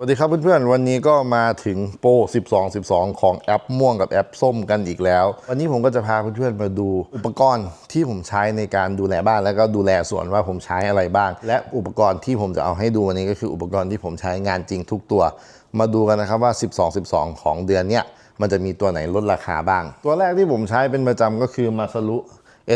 สวัสดีครับเพื่อนๆ วันนี้ก็มาถึงโปร 12 12 ของแอปม่วงกับแอปส้มกันอีกแล้ว วันนี้ผมก็จะพาเพื่อนๆ มาดูอุปกรณ์ที่ผมใช้ในการดูแลบ้านแล้วก็ดูแลสวนว่าผมใช้อะไรบ้าง และอุปกรณ์ที่ผมจะเอาให้ดูวันนี้ก็คืออุปกรณ์ที่ผมใช้งานจริงทุกตัว มาดูกันนะครับว่า 12 12 ของเดือนเนี้ยมันจะมีตัวไหนลดราคาบ้าง ตัวแรกที่ผมใช้เป็นประจำก็คือมาสลุ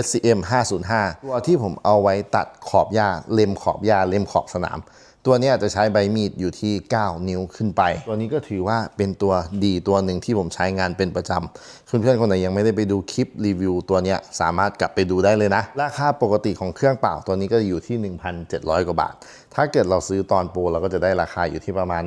SCM 505 ตัวที่ผมเอาไว้ตัดขอบหญ้าเล็มขอบหญ้าเล็มขอบสนาม ตัวนี้จะใช้ใบมีดอยู่ที่ 9 นิ้วขึ้นไป ตัวนี้ก็ถือว่าเป็นตัวดีตัวหนึ่งที่ผมใช้งานเป็นประจำเพื่อนๆคนไหนยังไม่ได้ไปดูคลิปรีวิวตัวนี้สามารถกลับไปดูได้เลยนะ ราคาปกติของเครื่องเปล่าตัวนี้ก็อยู่ที่ 1,700 กว่าบาท ถ้าเกิดเราซื้อตอนโปรเราก็จะได้ราคาอยู่ที่ประมาณ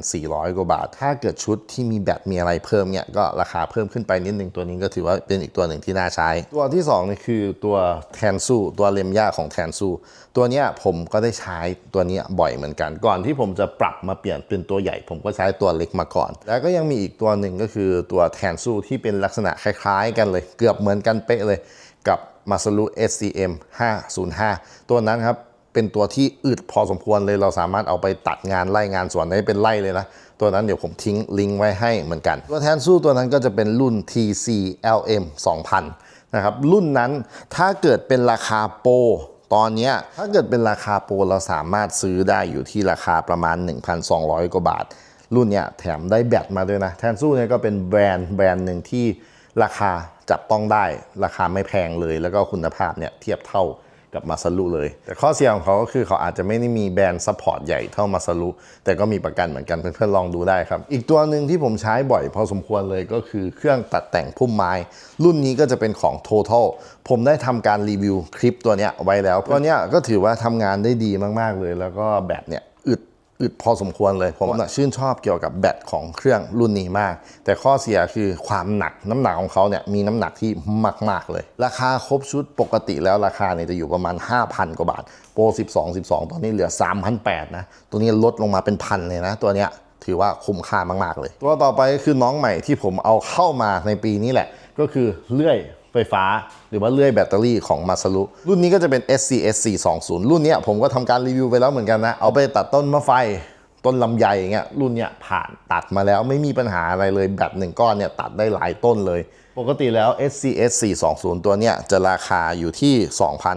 1,400 กว่าบาท ถ้าเกิดชุดที่มีแบตมีอะไรเพิ่มเนี่ยก็ราคาเพิ่มขึ้นไปนิดนึงตัวนี้ก็ถือว่าเป็นอีกตัวหนึ่งที่น่าใช้ ตัวที่2นี่คือตัวแทนซูตัวเลมย่าของแทนซูตัวเนี้ยผมก็ได้ใช้ตัวเนี้ยบ่อยเหมือนกัน ก่อนที่ผมจะปรับมาเปลี่ยนเป็นตัวใหญ่ ผมก็ใช้ตัวเล็กมาก่อน แล้วก็ยังมีอีกตัวหนึ่งก็คือตัวแทนซูที่เป็นลักษณะคล้ายๆ กันเลย เกือบเหมือนกันเป๊ะเลยกับมาซ a รุ SCM 505 ตัวนั้นครับเป็นตัวที่อึดพอสมควรเลยเราสามารถเอาไปตัดงานไล่งานสวนได้เป็นไล่เลยนะตัวนั้นเดี๋ยวผมทิ้งลิงก์ไว้ให้เหมือนกัน ตัวแทนสู้ตัวนั้นก็จะเป็นรุ่น TCLM 2000 นะครับรุ่นนั้นถ้าเกิดเป็นราคาโปรตอนนี้ถ้าเกิดเป็นราคาโปรเราสามารถซื้อได้อยู่ที่ราคาประมาณ 1,200 กว่าบาท รุ่นเนี้ยแถมได้แบตมาด้วยนะแทนซู่เนี่ยก็เป็นแบรนด์แบรนด์หนึ่งที่ราคาจับต้องได้ราคาไม่แพงเลย แล้วก็คุณภาพเนี่ยเทียบเท่า กับมาซาลุเลย แต่ข้อเสียของเขาก็คือเขาอาจจะไม่ได้มีแบรนด์ซัพพอร์ตใหญ่เท่ามาซาลุแต่ก็มีประกันเหมือนกันเพื่อนๆลองดูได้ครับ อีกตัวหนึ่งที่ผมใช้บ่อยพอสมควรเลยก็คือเครื่องตัดแต่งพุ่มไม้ รุ่นนี้ก็จะเป็นของ Total ผมได้ทำการรีวิวคลิปตัวเนี้ยไว้แล้วตัวเนี้ยก็ถือว่าทำงานได้ดีมากๆเลย แล้วก็แบบเนี้ย อึดอึดพอสมควรเลย ผมน่ะชื่นชอบเกี่ยวกับแบตของเครื่องรุ่นนี้มาก แต่ข้อเสียคือความหนักน้ำหนักของเขาเนี่ยมีน้ำหนักที่มาก ๆ เลย ราคาครบชุดปกติแล้วราคาเนี่ยจะอยู่ประมาณ 5,000 กว่าบาท โปร 12 12 ตอนนี้เหลือ 3,800นะตัวนี้ลดลงมาเป็นพันเลยนะ ตัวเนี้ยถือว่าคุ้มค่ามาก ๆ เลย ตัวต่อไปก็คือน้องใหม่ที่ผมเอาเข้ามาในปีนี้แหละ ก็คือเลื่อย ไฟฟ้า หรือว่าเลื่อยแบตเตอรี่ของมาซารุรุ่นนี้ก็จะเป็น SCS 420รุ่นนี้ผมก็ทำการรีวิวไปแล้วเหมือนกันนะ เอาไปตัดต้นมะไฟต้นลำไยอย่างเงี้ยรุ่นเนี้ยผ่านตัดมาแล้วไม่มีปัญหาอะไรเลยแบตหนึ่งก้อนเนี่ยตัดได้หลายต้นเลย ปกติแล้ว SCS 420ตัวเนี้ยจะราคาอยู่ที่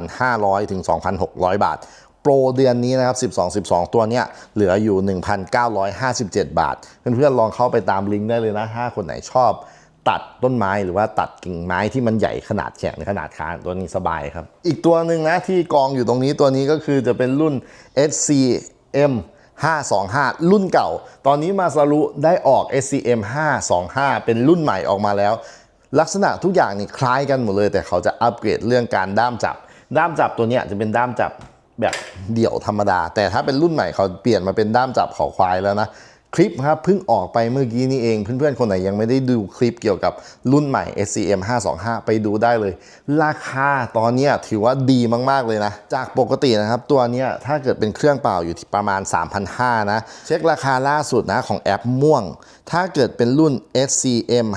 2,500ถึง2,600 บาท โปรเดือนนี้นะครับ 12 12 ตัวเนี้ยเหลืออยู่ 1,957 บาท เพื่อนๆลองเข้าไปตามลิงก์ได้เลยนะถ้าคนไหนชอบ ตัดต้นไม้หรือว่าตัดกิ่งไม้ที่มันใหญ่ขนาดแขนขนาดคานตัวนี้สบายครับ อีกตัวหนึ่งนะที่กองอยู่ตรงนี้ตัวนี้ก็คือจะเป็นรุ่น SCM 525 รุ่นเก่า ตอนนี้มาซารุได้ออก SCM 525 เป็นรุ่นใหม่ออกมาแล้ว ลักษณะทุกอย่างนี่คล้ายกันหมดเลย แต่เขาจะอัปเกรดเรื่องการด้ามจับ ด้ามจับตัวนี้จะเป็นด้ามจับแบบเดี่ยวธรรมดา แต่ถ้าเป็นรุ่นใหม่เขาเปลี่ยนมาเป็นด้ามจับเขาควายแล้วนะ คลิปครับเพิ่งออกไปเมื่อกี้นี่เอง เพื่อนๆ คนไหนยังไม่ได้ดูคลิปเกี่ยวกับรุ่นใหม่ SCM 525 ไปดูได้เลย ราคาตอนนี้ถือว่าดีมากๆเลยนะ จากปกตินะครับ ตัวนี้ถ้าเกิดเป็นเครื่องเปล่าอยู่ที่ประมาณ 3,500 นะ เช็คราคาล่าสุดนะของแอปม่วง ถ้าเกิดเป็นรุ่น SCM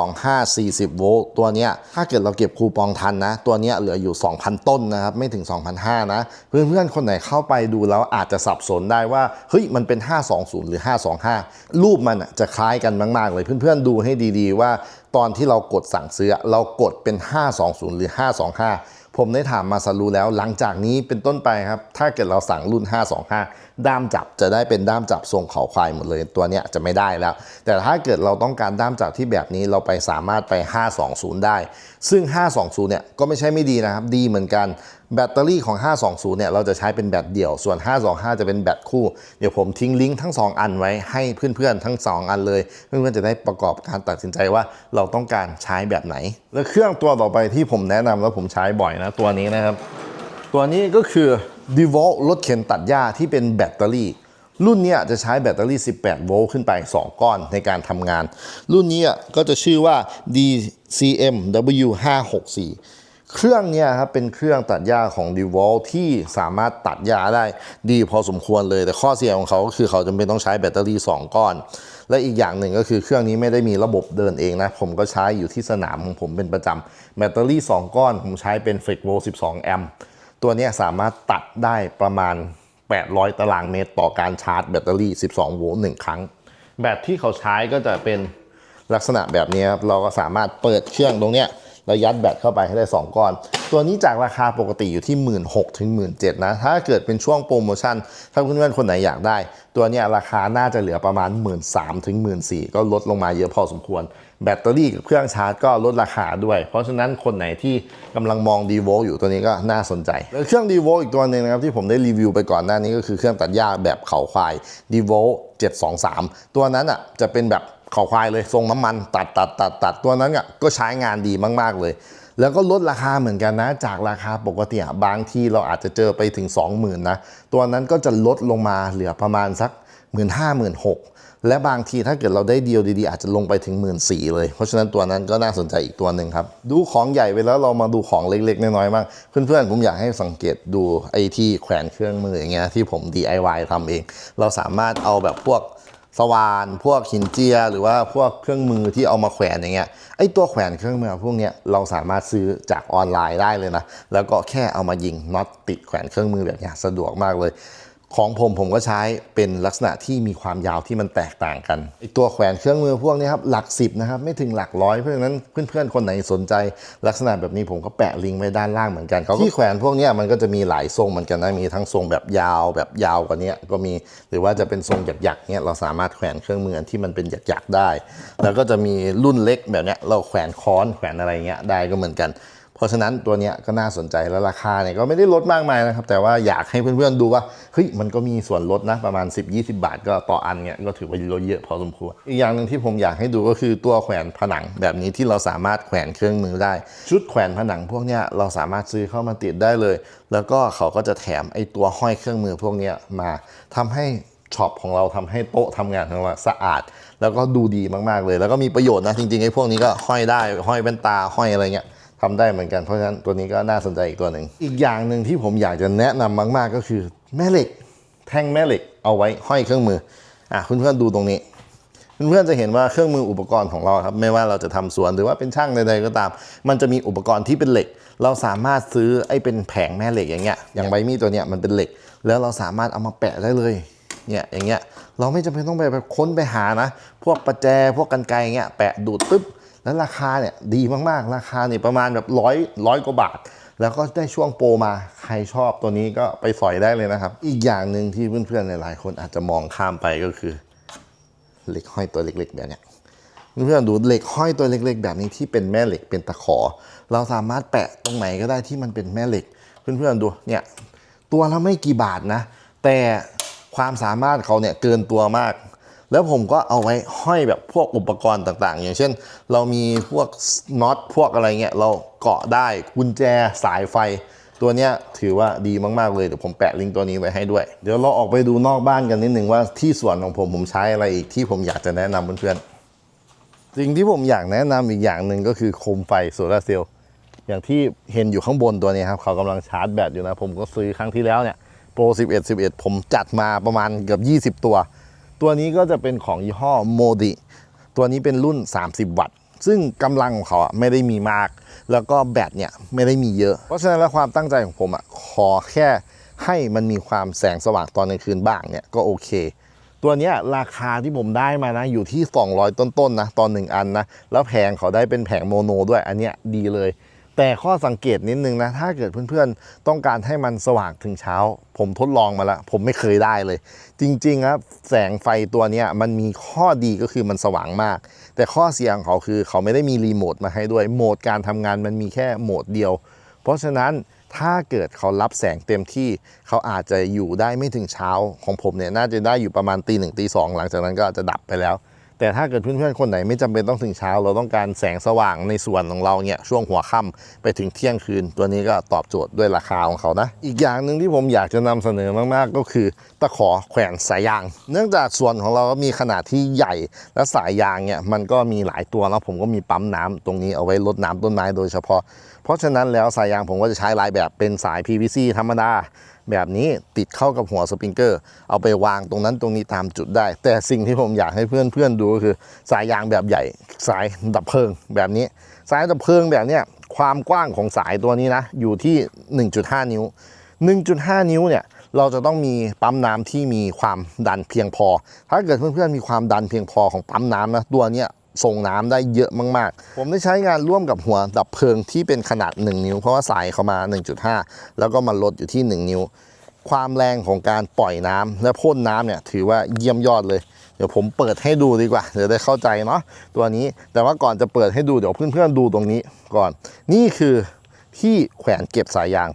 525 40 โวลต์ตัวนี้ถ้าเกิดเราเก็บคูปองทันนะ ตัวนี้เหลืออยู่ 2,000 ต้นนะครับไม่ถึง 2,500 นะ เพื่อนๆ คนไหนเข้าไปดูแล้วอาจจะสับสนได้ว่าเฮ้ยมันเป็น 520 หรือ 52 25 รูปมันจะคล้ายกันมาก ๆ เลยเพื่อน ๆ ดูให้ดีๆ ว่าตอนที่เรากดสั่งซื้อเรากดเป็น 520 หรือ 525 ผมได้ถามมาซารูแล้ว หลังจากนี้เป็นต้นไปครับ ถ้าเกิดเราสั่งรุ่น 525 ด้ามจับจะได้เป็นด้ามจับทรงเขาควายหมดเลยตัวเนี้ยจะไม่ได้แล้ว แต่ถ้าเกิดเราต้องการด้ามจับที่แบบนี้เราไปสามารถไป 520 ได้ ซึ่ง 520 เนี่ยก็ไม่ใช่ไม่ดีนะครับ ดีเหมือนกัน แบตเตอรี่ของ 520 เนี่ย เราจะใช้เป็นแบตเดี่ยว ส่วน 525 จะเป็นแบตคู่ เดี๋ยวผมทิ้งลิงก์ทั้ง 2 อันไว้ให้เพื่อนๆ ทั้ง 2 อันเลย เพื่อนๆ จะได้ประกอบการตัดสินใจว่าเราต้องการใช้แบบไหน และเครื่องตัวต่อไปที่ผมแนะนำแล้วผมใช้บ่อยนะ ตัวนี้นะครับ ตัวนี้ก็คือ d e v o l t รถเข็นตัดหญ้าที่เป็นแบตเตอรี่ รุ่นนี้จะใช้แบตเตอรี่ 18 โวลต์ขึ้นไป 2 ก้อนในการทำงาน รุ่นนี้ก็จะชื่อว่า DCM W564 เครื่องเนี้ยครับเป็นเครื่องตัดหญ้าของ d e v o l ที่สามารถตัดหญ้าได้ดีพอสมควรเลย แต่ข้อเสียของเขาก็คือเขาจำเป็นต้องใช้แบตเตอรี่ 2 ก้อน และอีกอย่างหนึ่งก็คือเครื่องนี้ไม่ได้มีระบบเดินเองนะ ผมก็ใช้อยู่ที่สนามของผมเป็นประจำแบตเตอรี่ 2 ก้อน ผมใช้เป็น f l e x v o 12 แอมป์ตัวนี้สามารถตัดได้ประมาณ 800 ตารางเมตร ต่อการชาร์จแบตเตอรี่ 12 โวลต์1ครั้ง แบตที่เขาใช้ก็จะเป็นลักษณะแบบนี้ครับเราก็สามารถเปิดเครื่องตรงเนี้ย แล้วยัดแบตเข้าไปให้ได้ 2 ก้อน ตัวนี้จากราคาปกติอยู่ที่ 1 6ื่นถึงหมื่นนะ ถ้าเกิดเป็นช่วงโปรโมชั่น ถ้าเพื่อนๆคนไหนอยากได้ ตัวนี้ราคาน่าจะเหลือประมาณ 1 3ื่นถึงหมื่นก็ลดลงมาเยอะพอสมควร แบตเตอรี่กับเครื่องชาร์จก็ลดราคาด้วย เพราะฉะนั้นคนไหนที่กำลังมอง d v o อยู่ตัวนี้ก็น่าสนใจแล้วเครื่อง d v o อีกตัวหนึ่งนะครับที่ผมได้รีวิวไปก่อนหน้านี้ก็คือเครื่องตัดหญ้าแบบเขาควาย d v o 723 ตัวนั้นอะจะเป็นแบบ ขาควายเลยทรงน้ำมันตัดตัดตัดตัดตัวนั้นอะก็ใช้งานดีมาก ๆ เลย แล้วก็ลดราคาเหมือนกันนะ จากราคาปกติบางที่เราอาจจะเจอไปถึง 20,000นะตัวนั้นก็จะลดลงมาเหลือประมาณสัก 1 5 0 0 0 0 6และบางทีถ้าเกิดเราได้เดียวดีๆ อาจจะลงไปถึง 1 4ื่นเลย เพราะฉะนั้นตัวนั้นก็น่าสนใจอีกตัวหนึ่งครับ ดูของใหญ่ไปแล้วเรามาดูของเล็กๆ น้อยๆบ้างเพื่อนๆผมอยากให้สังเกตดูไอ้ที่แขวนเครื่องมืออย่างเงี้ยที่ผม DIY ทำเอง เราสามารถเอาแบบพวก สว่านพวกหินเจีย หรือว่าพวกเครื่องมือที่เอามาแขวนอย่างเงี้ยไอ้ตัวแขวนเครื่องมือพวกเนี้ยเราสามารถซื้อจากออนไลน์ได้เลยนะ แล้วก็แค่เอามายิงน็อตติดแขวนเครื่องมือแบบเนี้ยสะดวกมากเลย ของผมผมก็ใช้เป็นลักษณะที่มีความยาวที่มันแตกต่างกันไอตัวแขวนเครื่องมือพวกนี้ครับหลักสิบนะครับไม่ถึงหลักร้อยเพราะฉะนั้นเพื่อนๆคนไหนสนใจ ลักษณะแบบนี้ผมก็แปะลิงก์ไว้ด้านล่างเหมือนกันเขาที่แขวนพวกเนี้ยมันก็จะมีหลายทรงเหมือนกันนะมีทั้งทรงแบบยาวแบบยาวกว่านี้ก็มีหรือว่าจะเป็นทรงหยักๆเนี้ยเราสามารถแขวนเครื่องมืออันที่มันเป็นหยักๆได้ แล้วก็จะมีรุ่นเล็กแบบเนี้ยเราแขวนค้อนแขวนอะไรเงี้ยได้ก็เหมือนกันเพ ราะฉะนั้นตัวเนี้ยก็น่าสนใจแล้วราคาเนี่ยก็ไม่ได้ลดมากมายนะครับ แต่ว่าอยากให้เพื่อนๆดูว่าเฮ้ยมันก็มีส่วนลดนะประมาณ 10-20 บาท ก็ต่ออันเนี่ยก็ถือว่าลดเยอะพอสมควรอีกอย่างหนึ่งที่ผมอยากให้ดูก็คือตัวแขวนผนังแบบนี้ที่เราสามารถแขวนเครื่องมือได้ ชุดแขวนผนังพวกเนี้ยเราสามารถซื้อเข้ามาติดได้เลย แล้วก็เขาก็จะแถมไอ้ตัวห้อยเครื่องมือพวกเนี้ยมาทำให้ช็อปของเราทำให้โต๊ะทำงานของเราสะอาด แล้วก็ดูดีมากๆเลย แล้วก็มีประโยชน์นะจริงๆไอ้พวกนี้ก็ห้อยได้ห้อยแว่นตาห้อยอะไรเงี้ย ทำได้เหมือนกันเพราะฉะนั้นตัวนี้ก็น่าสนใจอีกตัวหนึ่งอีกอย่างหนึ่งที่ผมอยากจะแนะนำมาก ๆ ก็คือแม่เหล็ก แท่งแม่เหล็กเอาไว้ห้อยเครื่องมืออะเพื่อนดูตรงนี้เพื่อนๆจะเห็นว่าเครื่องมืออุปกรณ์ของเราครับไม่ว่าเราจะทำสวนหรือว่าเป็นช่างใดๆก็ตาม มันจะมีอุปกรณ์ที่เป็นเหล็ก เราสามารถซื้อไอ้เป็นแผงแม่เหล็กอย่างเงี้ยอย่างใบมีดตัวเนี้ยมันเป็นเหล็ก แล้วเราสามารถเอามาแปะได้เลยเนี่ยอย่างเงี้ยเราไม่จำเป็นต้องไปค้นไปหานะ พวกประแจพวกกันไกรเงี้ยแปะดูดปึ๊บ แล้วราคาเนี่ยดีมากๆ ราคาเนี่ยประมาณแบบร้อยร้อยกว่าบาท แล้วก็ได้ช่วงโปรมาใครชอบตัวนี้ก็ไปสอยได้เลยนะครับ อีกอย่างหนึ่งที่เพื่อนๆหลายๆคนอาจจะมองข้ามไปก็คือเหล็กห้อยตัวเล็กๆแบบเนี้ยเพื่อนๆดูเหล็กห้อยตัวเล็ก ๆ แบบนี้ที่เป็นแม่เหล็กเป็นตะขอ เราสามารถแปะตรงไหนก็ได้ที่มันเป็นแม่เหล็ก เพื่อนๆดูเนี่ยตัวละไม่กี่บาทนะ แต่ความสามารถเขาเนี่ยเกินตัวมาก แล้วผมก็เอาไว้ห้อยแบบพวกอุปกรณ์ต่างๆ อย่างเช่น เรามีพวกน็อตพวกอะไรเงี้ยเราเกาะได้กุญแจสายไฟ ตัวเนี้ยถือว่าดีมากๆเลยเดี๋ยวผมแปะลิงก์ตัวนี้ไว้ให้ด้วย เดี๋ยวเราออกไปดูนอกบ้านกันนิดนึงว่าที่สวนของผมผมใช้อะไรอีกที่ผมอยากจะแนะนำเพื่อนๆสิ่งที่ผมอยากแนะนำอีกอย่างหนึ่งก็คือโคมไฟโซลาร์เซลล์อย่างที่เห็นอยู่ข้างบนตัวนี้ครับเขากำลังชาร์จแบตอยู่นะผมก็ซื้อครั้งที่แล้วเนี่ยโปร11 11 ผมจัดมาประมาณเกือบ 20 ตัว ตัวนี้ก็จะเป็นของยี่ห้อโมดิตัวนี้เป็นรุ่น 30 วัตต์ ซึ่งกำลังของเขาอะไม่ได้มีมาก แล้วก็แบตเนี่ยไม่ได้มีเยอะ เพราะฉะนั้นแล้วความตั้งใจของผมอะขอแค่ให้มันมีความแสงสว่างตอนกลางคืนบ้างเนี่ยก็โอเค ตัวนี้ราคาที่ผมได้มานะอยู่ที่ 200 ต้นๆนะตอนหนึ่งอันนะแล้วแผงเขาได้เป็นแผงโมโนด้วยอันเนี้ยดีเลย แต่ข้อสังเกตนิดนึงนะ ถ้าเกิดเพื่อนๆ ต้องการให้มันสว่างถึงเช้า ผมทดลองมาแล้ว ผมไม่เคยได้เลย จริงๆครับแสงไฟตัวนี้มันมีข้อดีก็คือมันสว่างมาก แต่ข้อเสียของเขาคือเขาไม่ได้มีรีโมทมาให้ด้วย โหมดการทำงานมันมีแค่โหมดเดียว เพราะฉะนั้นถ้าเกิดเขารับแสงเต็มที่ เขาอาจจะอยู่ได้ไม่ถึงเช้าของผมเนี่ยน่าจะได้อยู่ประมาณตีหนึ่งตีสองหลังจากนั้นก็จะดับไปแล้ว แต่ถ้าเกิดเพื่อนๆคนไหนไม่จำเป็นต้องถึงเช้า เราต้องการแสงสว่างในส่วนของเราเนี่ยช่วงหัวค่ำไปถึงเที่ยงคืน ตัวนี้ก็ตอบโจทย์ด้วยราคาของเขานะ อีกอย่างหนึ่งที่ผมอยากจะนำเสนอมากๆ ก็คือตะขอแขวนสายยาง เนื่องจากส่วนของเราก็มีขนาดที่ใหญ่และสายยางเนี่ยมันก็มีหลายตัวแล้วผมก็มีปั๊มน้ำตรงนี้เอาไว้ลดน้ำต้นไม้โดยเฉพาะ เพราะฉะนั้นแล้วสายยางผมก็จะใช้ลายแบบเป็นสาย PVC ธรรมดา แบบนี้ติดเข้ากับหัวสปริงเกอร์ เอาไปวางตรงนั้นตรงนี้ตามจุดได้ แต่สิ่งที่ผมอยากให้เพื่อนๆดูก็คือสายยางแบบใหญ่ สายดับเพลิงแบบนี้ สายดับเพลิงแบบเนี้ยความกว้างของสายตัวนี้นะอยู่ที่ 1.5 นิ้ว 1.5 นิ้วเนี่ยเราจะต้องมีปั๊มน้ำที่มีความดันเพียงพอ ถ้าเกิดเพื่อนๆมีความดันเพียงพอของปั๊มน้ำนะตัวเนี้ย ส่งน้ำได้เยอะมาก ๆ ผมได้ใช้งานร่วมกับหัวดับเพลิงที่เป็นขนาด 1 นิ้ว เพราะว่าสายเขามา 1.5 แล้วก็มาลดอยู่ที่ 1 นิ้ว ความแรงของการปล่อยน้ำและพ่นน้ำเนี่ยถือว่าเยี่ยมยอดเลย เดี๋ยวผมเปิดให้ดูดีกว่าเดี๋ยวได้เข้าใจเนาะตัวนี้แต่ว่าก่อนจะเปิดให้ดูเดี๋ยวเพื่อนๆดูตรงนี้ก่อน นี่คือที่แขวนเก็บสายยาง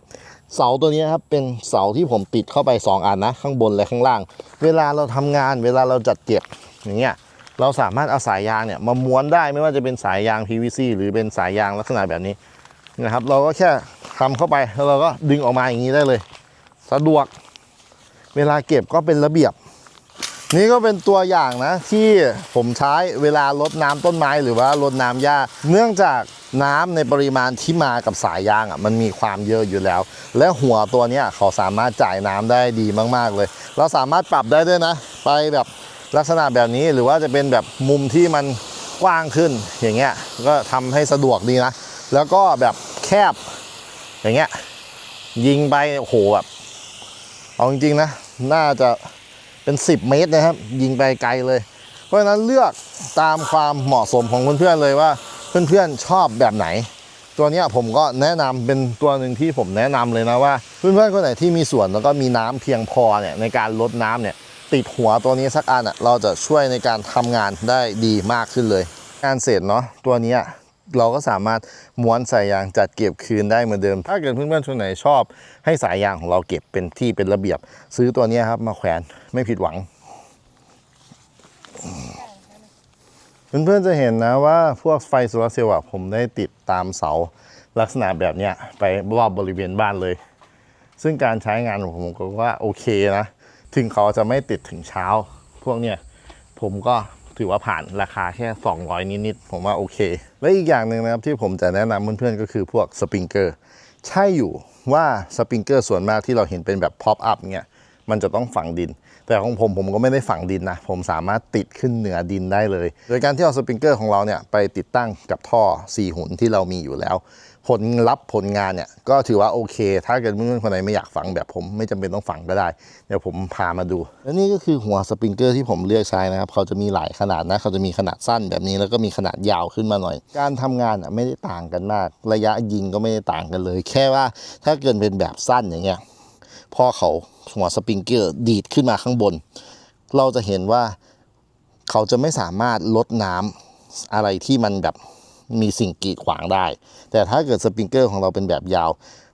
เสาตัวนี้ครับเป็นเสาที่ผมติดเข้าไป 2 อันนะ ข้างบนและข้างล่าง เวลาเราทำงาน เวลาเราจัดเก็บอย่างเงี้ย เราสามารถเอาสายยางเนี่ยมาม้วนได้ไม่ว่าจะเป็นสายยาง PVC หรือเป็นสายยางลักษณะแบบนี้นะครับ เราก็แค่ทำเข้าไปแล้วเราก็ดึงออกมาอย่างนี้ได้เลย สะดวก เวลาเก็บก็เป็นระเบียบ นี่ก็เป็นตัวอย่างนะ ที่ผมใช้เวลารดน้ำต้นไม้หรือว่ารดน้ำหญ้า เนื่องจากน้ำในปริมาณที่มากับสายยางอะมันมีความเยอะอยู่แล้ว และหัวตัวเนี้ยเขาสามารถจ่ายน้ำได้ดีมาก ๆเลย เราสามารถปรับได้ด้วยนะ ไปแบบ ลักษณะแบบนี้หรือว่าจะเป็นแบบมุมที่มันกว้างขึ้นอย่างเงี้ยก็ทำให้สะดวกดีนะ แล้วก็แบบแคบอย่างเงี้ยยิงไปโอ้โหแบบเอาจริงๆนะน่าจะเป็น 10 เมตรนะครับ ยิงไปไกลเลย เพราะฉะนั้นเลือกตามความเหมาะสมของเพื่อนๆเลยว่าเพื่อนๆชอบแบบไหน ตัวนี้ผมก็แนะนำเป็นตัวหนึ่งที่ผมแนะนำเลยนะว่า เพื่อนๆคนไหนที่มีสวนแล้วก็มีน้ำเพียงพอเนี่ยในการลดน้ำเนี่ย ติดหัวตัวนี้สักอันอะเราจะช่วยในการทำงานได้ดีมากขึ้นเลยการเสร็จเนาะตัวนี้เราก็สามารถม้วนสายยางจัดเก็บคืนได้เหมือนเดิม ถ้าเกิดเพื่อนๆคนไหนชอบ ให้สายยางของเราเก็บเป็นที่เป็นระเบียบ ซื้อตัวนี้ครับมาแขวนไม่ผิดหวัง เพื่อนๆจะเห็นนะว่าพวกไฟโซลาร์เซลล์อะผมได้ติดตามเสาลักษณะแบบเนี้ยไปรอบบริเวณบ้านเลย ซึ่งการใช้งานของผมก็ว่าโอเคนะ ถึงเขาจะไม่ติดถึงเช้า พวกเนี้ยผมก็ถือว่าผ่านราคาแค่ 200 นิดๆผมว่าโอเค และอีกอย่างหนึ่งนะครับที่ผมจะแนะนำเพื่อนๆก็คือพวกสปริงเกอร์ใช่อยู่ว่าสปริงเกอร์ส่วนมากที่เราเห็นเป็นแบบพ็อปอัพเนี่ยมันจะต้องฝังดิน แต่ของผมผมก็ไม่ได้ฝังดินนะ ผมสามารถติดขึ้นเหนือดินได้เลย โดยการที่เอาสปริงเกอร์ของเราเนี่ยไปติดตั้งกับท่อ 4 หุ่นที่เรามีอยู่แล้ว ผลลัพธ์ผลงานเนี่ยก็ถือว่าโอเค ถ้าเกิดเพื่อนๆคนไหนไม่อยากฝังแบบผมไม่จำเป็นต้องฝังก็ได้ เดี๋ยวผมพามาดู และนี่ก็คือหัวสปริงเกอร์ที่ผมเลือกใช้นะครับ เขาจะมีหลายขนาดนะเขาจะมีขนาดสั้นแบบนี้แล้วก็มีขนาดยาวขึ้นมาหน่อย การทำงานอะไม่ได้ต่างกันมาก ระยะยิงก็ไม่ได้ต่างกันเลย แค่ว่าถ้าเกิดเป็นแบบสั้นอย่างเงี้ยพอเขาหัวสปริงเกอร์ดีดขึ้นมาข้างบน เราจะเห็นว่าเขาจะไม่สามารถลดน้ำอะไรที่มันแบบ มีสิ่งกีดขวางได้ แต่ถ้าเกิดสปริงเกอร์ของเราเป็นแบบยาว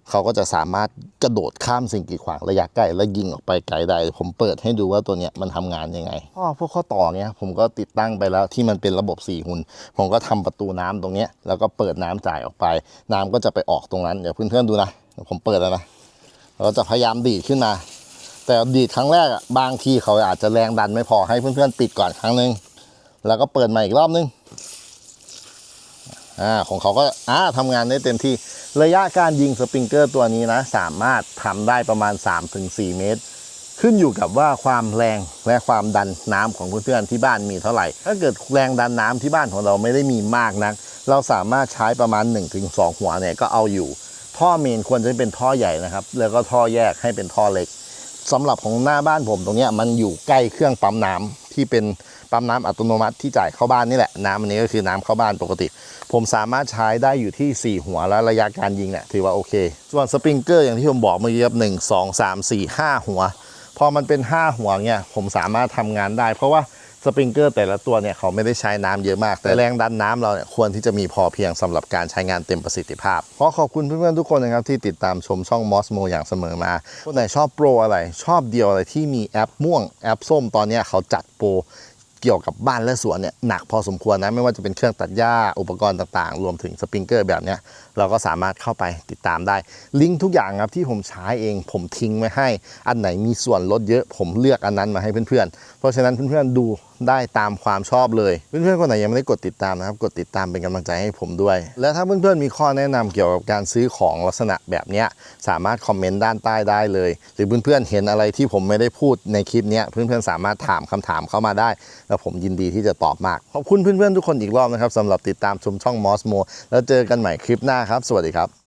เขาก็จะสามารถกระโดดข้ามสิ่งกีดขวางระยะใกล้ แล้วยิงออกไปไกลได้ ผมเปิดให้ดูว่าตัวเนี้ยมันทำงานยังไงข้อพวกข้อต่อเนี้ยผมก็ติดตั้งไปแล้วที่มันเป็นระบบ4หุ่นผมก็ทำประตูน้ำตรงเนี้ยแล้วก็เปิดน้ำจ่ายออกไป น้ำก็จะไปออกตรงนั้นเดี๋ยวเพื่อนๆดูนะผมเปิดแล้วนะเราจะพยายามดีดขึ้นมา แต่ดีดครั้งแรกบางทีเขาอาจจะแรงดันไม่พอให้เพื่อนๆปิดก่อนครั้งหนึ่งแล้วก็เปิดใหม่อีกรอบนึง อ่าของเขาก็อ่าทำงานได้เต็มที่ระยะการยิงสปริงเกอร์ตัวนี้นะ สามารถทำได้ประมาณ 3-4 เมตร ขึ้นอยู่กับว่าความแรงและความดันน้ำของเพื่อนๆที่บ้านมีเท่าไหร่ ถ้าเกิดแรงดันน้ำที่บ้านของเราไม่ได้มีมากนัก เราสามารถใช้ประมาณ 1-2 หัวเนี่ยก็เอาอยู่ ท่อเมนควรจะเป็นท่อใหญ่นะครับ แล้วก็ท่อแยกให้เป็นท่อเล็กสำหรับของหน้าบ้านผมตรงเนี้ยมันอยู่ใกล้เครื่องปั๊มน้ำที่เป็น ปั๊มน้ำอัตโนมัติที่จ่ายเข้าบ้านนี่แหละน้ำอันนี้ก็คือน้ำเข้าบ้านปกติ ผมสามารถใช้ได้อยู่ที่ 4 หัวแล้วระยะการยิงเนี่ยถือว่าโอเค ส่วนสปริงเกอร์อย่างที่ผมบอกเมื่อกี้ครับหนึ่งสองสามสี่ห้าหัว พอมันเป็น 5 หัวเนี่ยผมสามารถทำงานได้ เพราะว่าสปริงเกอร์แต่ละตัวเนี่ยเขาไม่ได้ใช้น้ำเยอะมาก แต่แรงดันน้ำเราเนี่ยควรที่จะมีพอเพียงสำหรับการใช้งานเต็มประสิทธิภาพ ขอขอบคุณเพื่อนๆทุกคนนะครับที่ติดตามชมช่อง Mosmo อย่างเสมอมาคนไหนชอบโปรอะไร ชอบเดียวอะไรที่มีแอปม่วงแอปส้มตอนนี้เขาจัดโปร เกี่ยวกับบ้านและสวนเนี่ยหนักพอสมควรนะไม่ว่าจะเป็นเครื่องตัดหญ้าอุปกรณ์ต่างๆ รวมถึงสปริงเกอร์แบบเนี้ยเราก็สามารถเข้าไปติดตามได้ ลิงก์ทุกอย่างครับที่ผมใช้เองผมทิ้งไว้ให้ อันไหนมีส่วนลดเยอะผมเลือกอันนั้นมาให้เพื่อนๆ เพราะฉะนั้นเพื่อนๆดู ได้ตามความชอบเลย เพื่อนๆคนไหนยังไม่ได้กดติดตามนะครับ กดติดตามเป็นกำลังใจให้ผมด้วย และถ้าเพื่อนๆมีข้อแนะนำเกี่ยวกับการซื้อของลักษณะแบบนี้สามารถคอมเมนต์ด้านใต้ได้เลย หรือเพื่อนๆเห็นอะไรที่ผมไม่ได้พูดในคลิปนี้เพื่อนๆสามารถถามคำถามเข้ามาได้ แล้วผมยินดีที่จะตอบมากขอบคุณเพื่อนๆทุกคนอีกรอบนะครับสำหรับติดตามชมช่อง Mosmo แล้วเจอกันใหม่คลิปหน้าครับ สวัสดีครับ